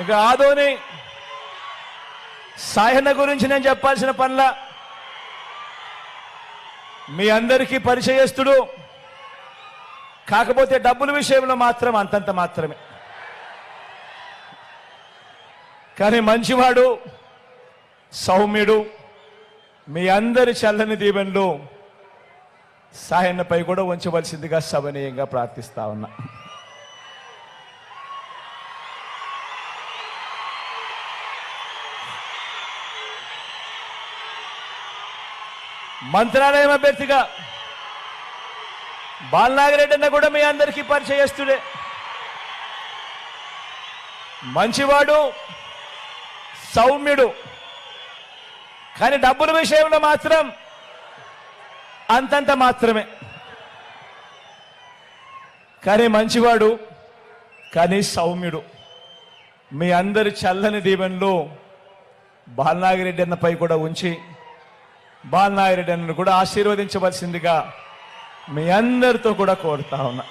ఇక ఆదోని సాయన్న గురించి నేను చెప్పాల్సిన పనుల మీ అందరికీ పరిచయస్తుడు. కాకపోతే డబ్బుల విషయంలో మాత్రం అంతంత మాత్రమే. కానీ మంచివాడు సౌమ్యుడు మీ అందరి చల్లని దీవెనలు సాయన్నపై కూడా ఉంచవలసిందిగా సభనీయంగా ప్రార్థిస్తా ఉన్నా. మంత్రాలయం అభ్యర్థిగా బాలనాగిరెడ్డి అన్న కూడా మీ అందరికీ పరిచయస్తుడే మంచివాడు సౌమ్యుడు. కానీ డబ్బుల విషయంలో మాత్రం అంతంత మాత్రమే. కానీ మంచివాడు కానీ సౌమ్యుడు. మీ అందరి చల్లని దీవెనలు బాలనాగిరెడ్డి అన్నపై కూడా ఉంచి బాలనాయుడు కూడా ఆశీర్వదించవలసిందిగా మీ అందరితో కూడా కోరుతా ఉన్నా.